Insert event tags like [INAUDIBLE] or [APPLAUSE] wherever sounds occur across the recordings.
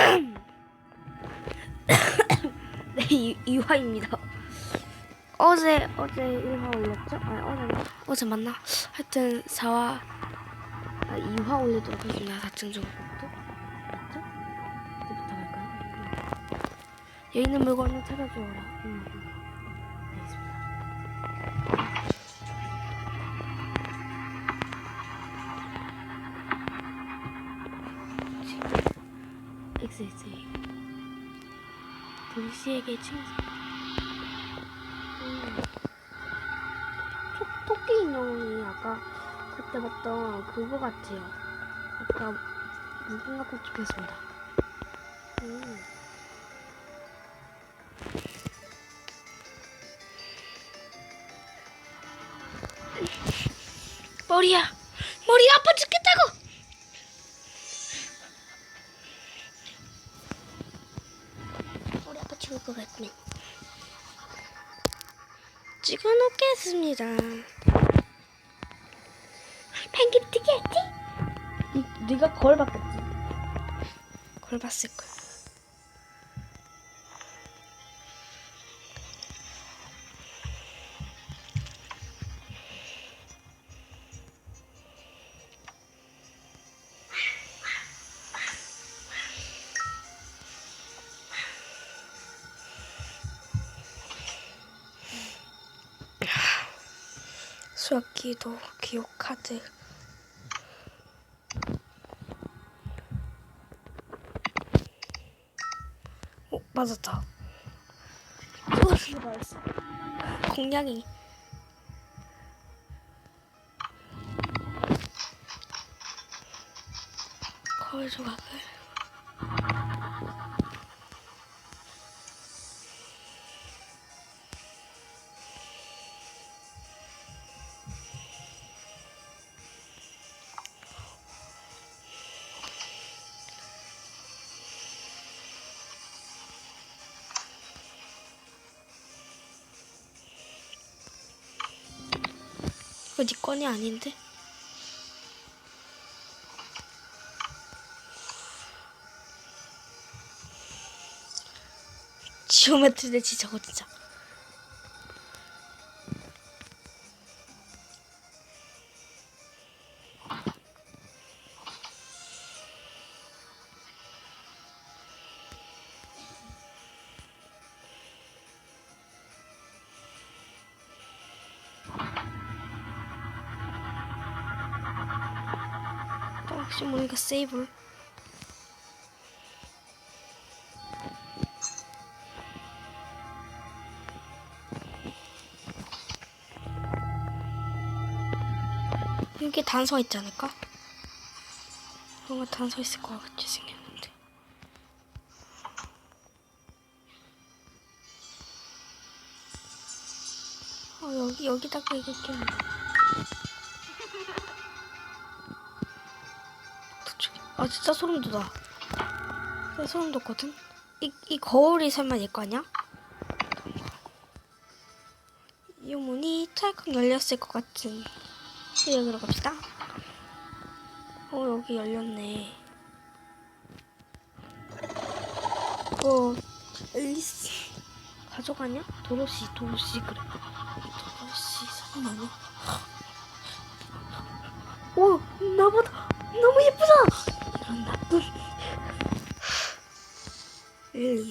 [COUGHS] 네, 이, 이화입니다. 어제 어제 1화 올렸죠? 아니 어제 어제 맞나? 하여튼 4화 아 2화 올리도록 하겠습니다. 4층 정도부터 맞죠? 이제부터 갈까요? 여기 있는 물건을 찾아주어라. 음. XXA 도시에게 칭찬 음. 토, 토끼 인형이 아까 그때 봤던 그거 같아요 아까 무궁화 꽃 찍혔습니다 음. 머리야 머리 아파 죽 네 찍어 놓겠습니다 펭귄 특이했지? 니, 네가 거울 봤겠지? 거울 봤을 거야 수학기도 기억 카드 어 맞았다. 공냥이. 거울 조각을 이거 네 건이 아닌데? 지오메트리 내 진짜 거 진짜 혹시 모르니까 세이브 여기 단서 있지 않을까? 뭔가 단서 있을 것 같이 생겼는데. 어 여기 여기다가 이거 끼면 아 진짜 소름 돋아. 진짜 소름 돋거든. 이, 이 거울이 설마 얘거 아니야? 이 문이 찰칵 열렸을 것 같은 여기로 갑시다. 어 여기 열렸네. 어 앨리스. 가져가냐? 도로시 도로시 그래. 도로시 설마 뭐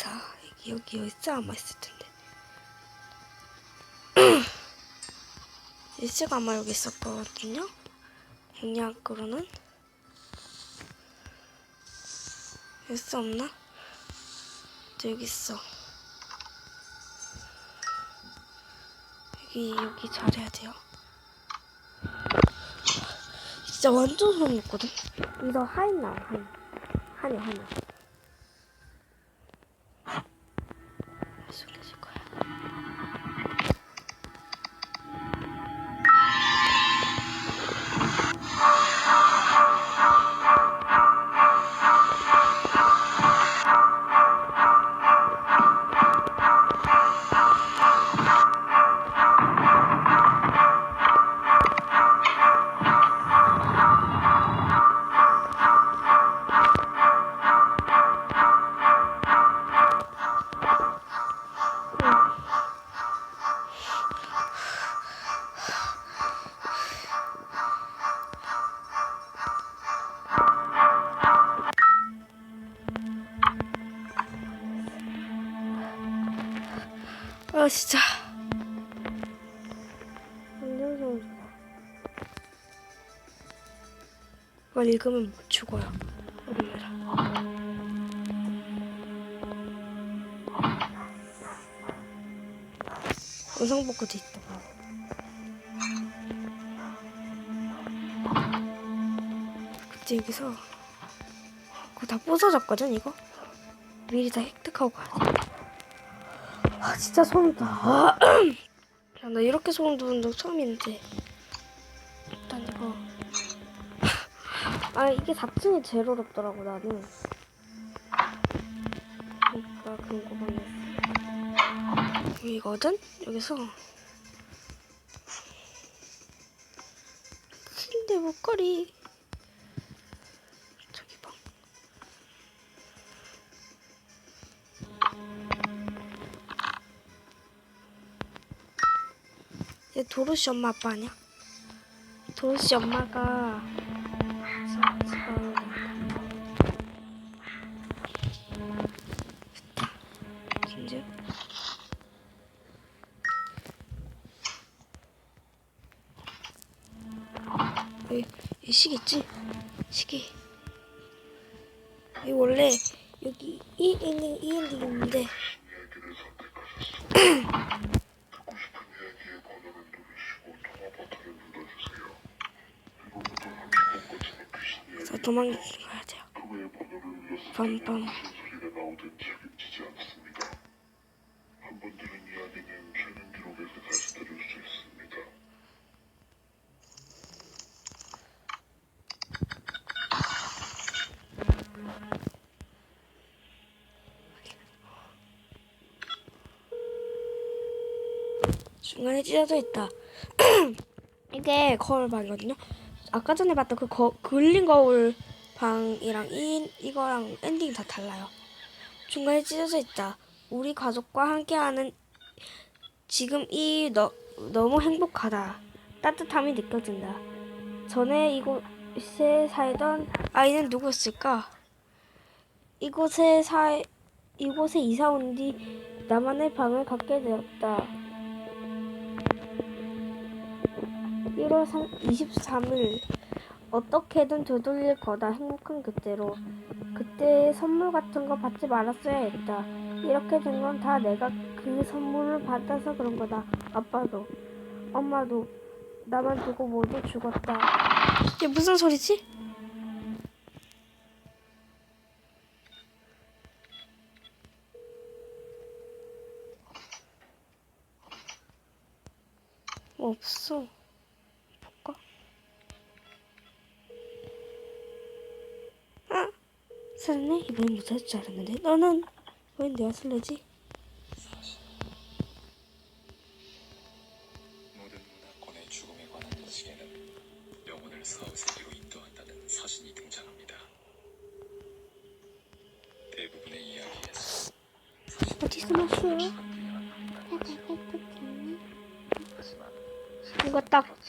1, 2, 4 여기 여기 열쇠 아마 있을 텐데. [CLEARS THROAT] 열쇠가 아마 여기 있었거든요. 공략으로는. 열쇠 없나? 또 여기 있어. 여기 여기 잘해야 돼요. 진짜 완전 소름 돋거든. 이거 하인 나와 하인. 한이 한이 진짜. 완전 돋아. 이걸 읽으면 못 죽어요. 어린애라. 의성복구도 있다. 그때 여기서 그거 다 부서졌거든 이거. 미리 다 획득하고 가야 돼. 아 진짜 소름 돋아. 아, 야, 나 이렇게 소름 돋은 적 처음인데. 일단 이거. 아 이게 4층이 제일 어렵더라고 나는. 그러니까 궁금하네. 여기거든? 여기서 근데 목걸이 얘 도로시 엄마 아빠 아니야? 도로시 엄마가 여기 시계 있지? 시계. 이 원래 여기 이 엔딩 이 엔딩 있는데 [CLEARS THROAT] 그래서 도망가야 돼요. 빰빰. 소리가 나오든 책임지지 않습니다. 한 번 들은 이야기는 최근 기록에서 다 시 들을 수 있습니다. 중간에 찢어져 있다. [CLEARS THROAT] 이게 거울 방이거든요. 아까 전에 봤던 그 거, 그을린 거울 방이랑 이 이거랑 엔딩이 다 달라요. 중간에 찢어져 있다. 우리 가족과 함께하는 지금 이 너, 너무 행복하다. 따뜻함이 느껴진다. 전에 이곳에 살던 아이는 누구였을까? 이곳에 사 이곳에 이사 온 뒤 나만의 방을 갖게 되었다. 1월 23일 어떻게든 되돌릴 거다 행복한 그때로. 그때 선물 같은 거 받지 말았어야 했다. 이렇게 된 건 다 내가 그 선물을 받아서 그런 거다. 아빠도 엄마도 나만 두고 모두 죽었다. 이게 무슨 소리지? 뭐 없어 설레? 이번엔 못할 줄 알았는데 너는 왜 내가 설레지? 모든 문화권의 죽음에 관한 인식에는 영혼을 사후 세계로 인도한다는 사신이 등장합니다. 대부분의 이야기에서 어디서 났어요? 하지만 이거 딱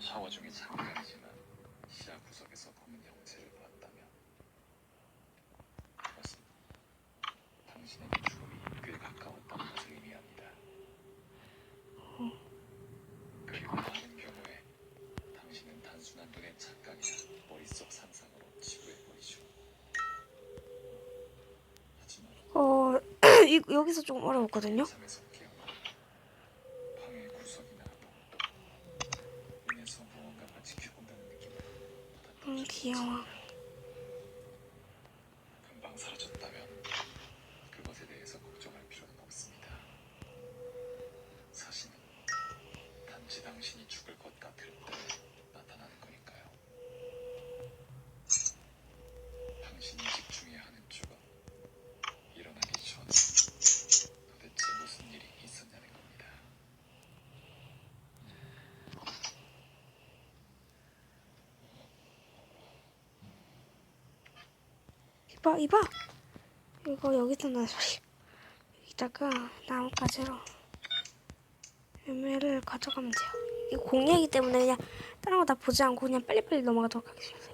샤워 중에 잠깐이지만 시야 구석에서 검은 형체를 보았다면 그것은 당신에게 죽음이 꽤 가까웠다는 것을 의미합니다. 그리고 많은 경우에 당신은 단순한 눈의 착각이나 머릿속 상상으로 지구에 보이죠. 하지만 어 [CLEARS THROAT] 이, 여기서 좀 어려웠거든요. 세상에서 깨어나 방의 구석이나 복도 인해서 무언가가 지켜본다는 느낌을 음 귀여워. 금방 사라졌다면 그것에 대해서 걱정할 필요는 없습니다. 사실은 단지 당신이 죽을 것 같을 때 나타나는 거니까요. 당신이 집중해야 하는 죽음 일어나기 전 도대체 무슨 일이 있었냐는 겁니다. 이봐 이봐. 이거 여기다 놔 소리 여기다가 나뭇가지로 열매를 가져가면 돼요. 이거 공략이기 때문에 그냥 다른 거 다 보지 않고 그냥 빨리빨리 넘어가도록 하겠습니다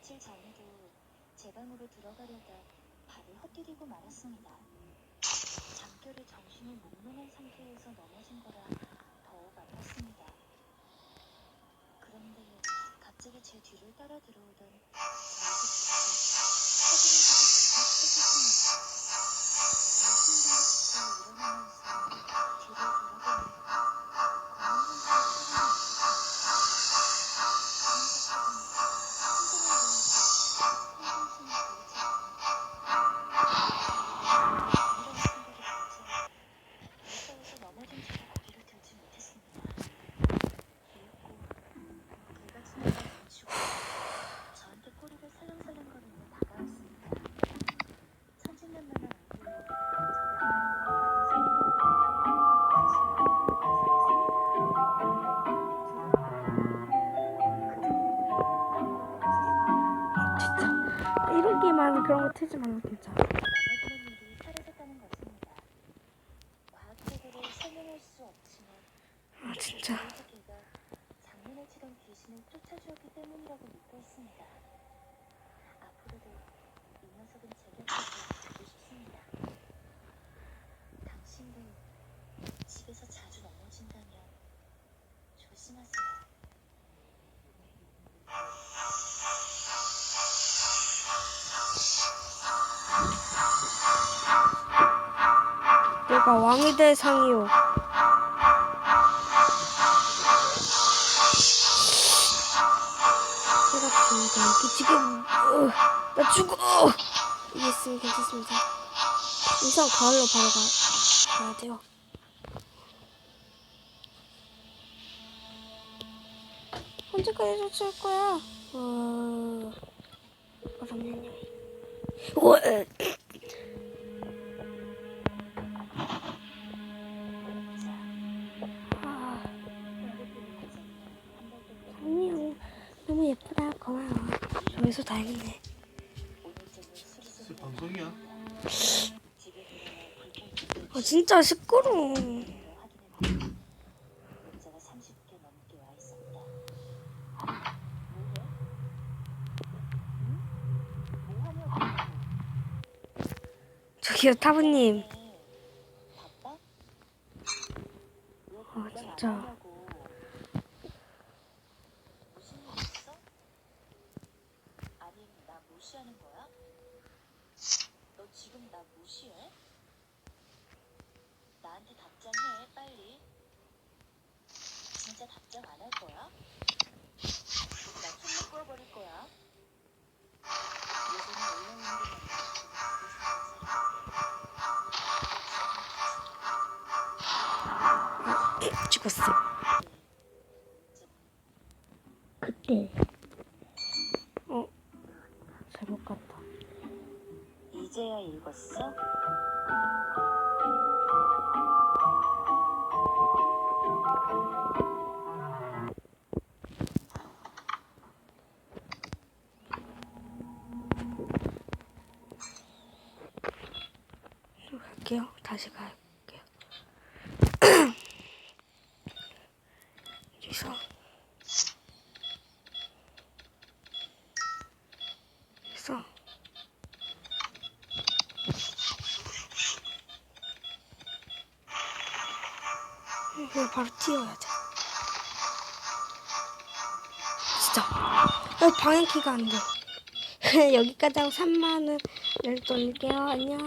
며칠 전에도 제 방으로 들어가려다 발을 헛디디고 말았습니다. 잠결에 정신이 몽롱한 상태에서 넘어진 거라 더욱 아팠습니다. 그런데 갑자기 제 뒤를 따라 들어오던 설명할 수 없지만 아 진짜 장난을 치던 귀신을 쫓아주었기 때문이라고 믿고 있습니다. 앞으로도 이 녀석은 제 곁에 두고 싶습니다. 당신도 집에서 자주 넘어진다면 조심하세요. 내가 왕이 될 상이요 해봤습니다. 이게 지금 어, 나 죽어! 이게 있으면 괜찮습니다. 이상 가을로 바로 가, 가야 돼요. 언제까지 쫓을 거야? 어... 그러면요. 어, 고마워. 여기서 다행이네. 방송이야? 아, 진짜 시끄러워. 불편을 확인해봤다. 문자가 30개 넘게 와 있었다. 뭐해? 응? 뭐 하냐고. 저기요, 타부님. 아, 진짜. 하냐고. 무슨 일 있어? 아님 나 무시하는 거야? 너 지금 나 무시해? 나한테 답장해 빨리. 진짜 답장 안 할 거야? 나 손목 끌어버릴 거야. 죽었어. 그때 어, 잘못 갔다. 이제야 읽었어? 어, 방향키가 안 돼. [LAUGHS] 여기까지 하고 3만원을 돌릴게요. 안녕.